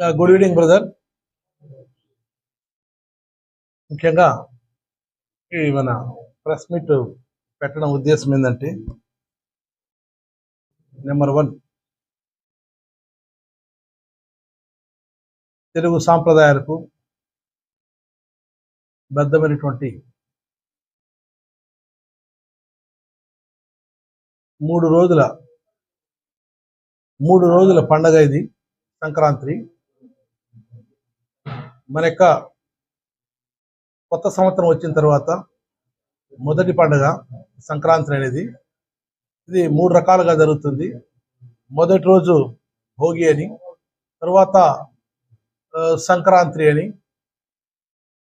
Good evening brother ముఖ్యంగా ఈ మన ప్రెస్ మీట్ పెట్టడం ఉద్దేశం ఏంటంటే నెంబర్ వన్ తెలుగు సాంప్రదాయాలకు బద్ధమైనటువంటి మూడు రోజుల మూడు రోజుల పండగ ఇది సంక్రాంతి. మన యొక్క కొత్త సంవత్సరం వచ్చిన తర్వాత మొదటి పండుగ సంక్రాంతి అనేది. ఇది మూడు రకాలుగా జరుగుతుంది. మొదటి రోజు భోగి అని తర్వాత సంక్రాంతి అని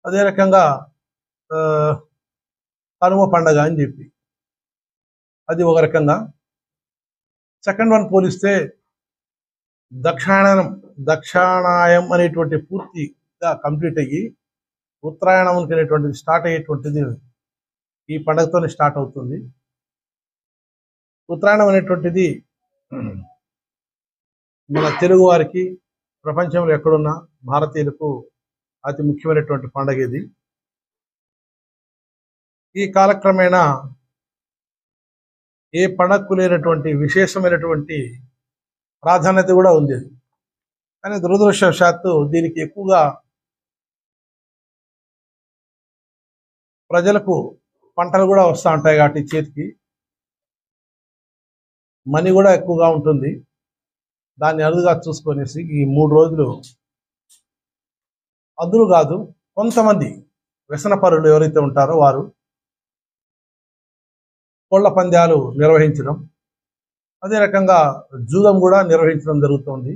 అదే రకంగా కనుమ పండగ అని చెప్పి. అది ఒక రకంగా. సెకండ్ వన్ పోలిస్తే దక్షిణాయనం దక్షిణాయం అనేటువంటి పూర్తి పూర్తిగా కంప్లీట్ అయ్యి ఉత్తరాయణంకి అనేటువంటిది స్టార్ట్ అయ్యేటువంటిది ఈ పండుగతోనే స్టార్ట్ అవుతుంది. ఉత్తరాయణం అనేటువంటిది మన తెలుగు వారికి ప్రపంచంలో ఎక్కడున్న భారతీయులకు అతి ముఖ్యమైనటువంటి పండుగ ఇది. ఈ కాలక్రమేణా ఏ పండగకు లేనటువంటి విశేషమైనటువంటి ప్రాధాన్యత కూడా ఉంది. కానీ దురదృష్టవశాత్తు దీనికి ఎక్కువగా ప్రజలకు పంటలు కూడా వస్తూ ఉంటాయి కాబట్టి చేతికి. మనీ కూడా ఎక్కువగా ఉంటుంది. దాన్ని అరుదుగా చూసుకొనేసి ఈ మూడు రోజులు అందరూ కాదు కొంతమంది వ్యసనపరులు ఎవరైతే ఉంటారో వారు కోళ్ళ పంద్యాలు నిర్వహించడం అదే రకంగా జూదం కూడా నిర్వహించడం జరుగుతుంది.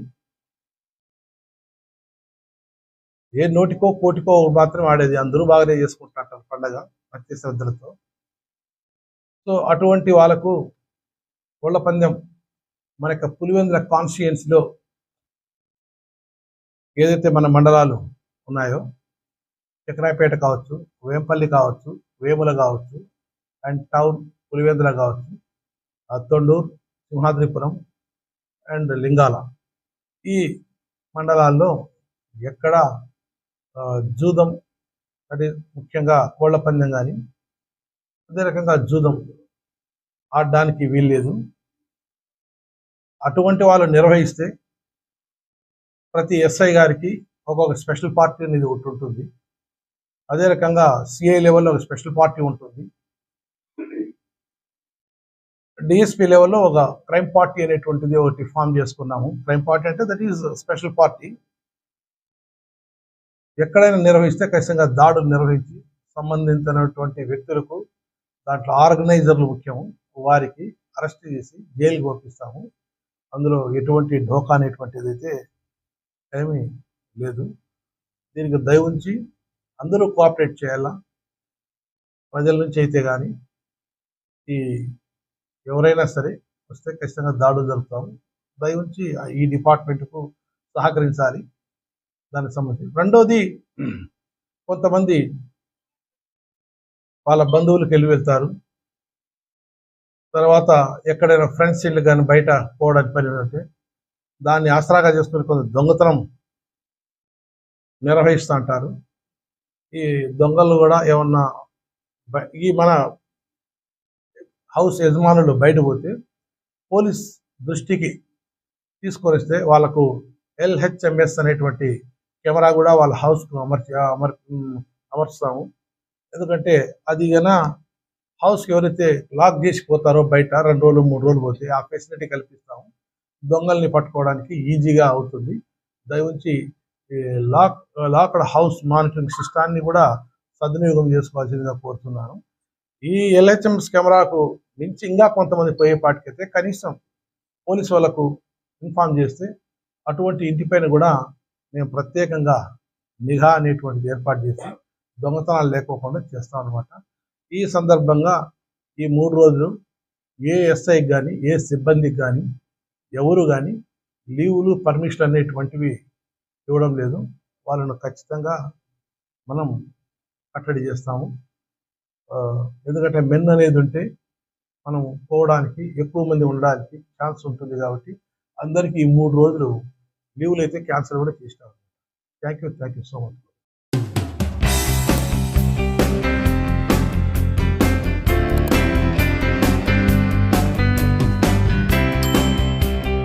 ఏ నోటికో కోటికో మాత్రం ఆడేది. అందరూ బాగానే చేసుకుంటారు పండగ భక్తి శ్రద్ధలతో. సో అటువంటి వాళ్ళకు కోళ్ళ పందెం మన యొక్క పులివెందుల కాన్స్టిట్యుయెన్సీలో ఏదైతే మన మండలాలు ఉన్నాయో చక్రాయపేట కావచ్చు వేంపల్లి కావచ్చు వేముల కావచ్చు అండ్ టౌన్ పులివెందుల కావచ్చు తొండూరు సింహాద్రిపురం అండ్ లింగాల ఈ మండలాల్లో ఎక్కడ జూదం అంటే ముఖ్యంగా కోళ్ళ పందెం కానీ అదే రకంగా జూదం ఆడడానికి వీల్లేదు. అటువంటి వాళ్ళు నిర్వహిస్తే ప్రతి ఎస్ఐ గారికి ఒక్కొక్క స్పెషల్ పార్టీ అనేది ఒకటి ఉంటుంది. అదే రకంగా సిఐ లెవెల్లో ఒక స్పెషల్ పార్టీ ఉంటుంది. డిఎస్పి లెవెల్లో ఒక క్రైమ్ పార్టీ అనేటువంటిది ఒకటి ఫామ్ చేసుకున్నాము. క్రైమ్ పార్టీ అంటే దట్ ఈస్ స్పెషల్ పార్టీ. ఎక్కడైనా నిర్వహిస్తే ఖచ్చితంగా దాడులు నిర్వహించి సంబంధించినటువంటి వ్యక్తులకు దాంట్లో ఆర్గనైజర్లు ముఖ్యం వారికి అరెస్ట్ చేసి జైలుకి పంపిస్తాము. అందులో ఎటువంటి ఢోకా అనేటువంటిది అయితే ఏమీ లేదు. దీనికి దయ ఉంచి అందరూ కోఆపరేట్ చేయాలా? ప్రజల నుంచి అయితే కానీ ఈ ఎవరైనా సరే వస్తే ఖచ్చితంగా దాడులు జరుపుతాము. దయ ఉంచి ఈ డిపార్ట్మెంట్కు సహకరించాలి. దానికి సంబంధించి రెండోది కొంతమంది వాళ్ళ బంధువులకు వెళ్ళి వెళ్తారు. తర్వాత ఎక్కడైనా ఫ్రెండ్స్ ఇల్లు కానీ బయట పోవడానికి పని ఉంటే దాన్ని ఆసరాగా చేసుకుని కొంత దొంగతనం నిర్వహిస్తూ అంటారు. ఈ దొంగలు కూడా ఏమన్నా ఈ మన హౌస్ యజమానులు బయట పోతే పోలీస్ దృష్టికి తీసుకొని వాళ్ళకు ఎల్హెచ్ఎంఎస్ అనేటువంటి కెమెరా కూడా వాళ్ళ హౌస్కు అమర్చి అమర్ అమర్చుతాము. ఎందుకంటే అది గన హౌస్కి ఎవరైతే లాక్ చేసి పోతారో బయట రెండు రోజులు మూడు రోజులు పోతే ఆ ఫెసిలిటీ కల్పిస్తాము. దొంగల్ని పట్టుకోవడానికి ఈజీగా అవుతుంది. దయవుంచి లాక్ లాక్డ్ హౌస్ మానిటరింగ్ సిస్టాన్ని కూడా సద్వినియోగం చేసుకోవాల్సిందిగా కోరుతున్నాను. ఈ ఎల్హెచ్ఎంఎస్ కెమెరాకు మించి ఇంకా కొంతమంది పోయేపాటికైతే కనీసం పోలీస్ వాళ్ళకు ఇన్ఫార్మ్ చేస్తే అటువంటి ఇంటిపైన కూడా మేము ప్రత్యేకంగా నిఘా అనేటువంటిది ఏర్పాటు చేసి దొంగతనాలు లేకోకుండా చేస్తాం అనమాట ఈ సందర్భంగా ఈ మూడు రోజులు ఏ ఎస్ఐకి కానీ ఏ సిబ్బందికి కానీ ఎవరు కానీ లీవులు పర్మిషన్ అనేటువంటివి ఇవ్వడం లేదు. వాళ్ళను ఖచ్చితంగా మనం కట్టడి చేస్తాము. ఎందుకంటే మెన్ అనేది ఉంటే మనం పోవడానికి ఎక్కువ మంది ఉండడానికి ఛాన్స్ ఉంటుంది కాబట్టి అందరికీ ఈ మూడు రోజులు లీవ్లు అయితే క్యాన్సిల్ కూడా చేసినారు. Thank you thank you so much.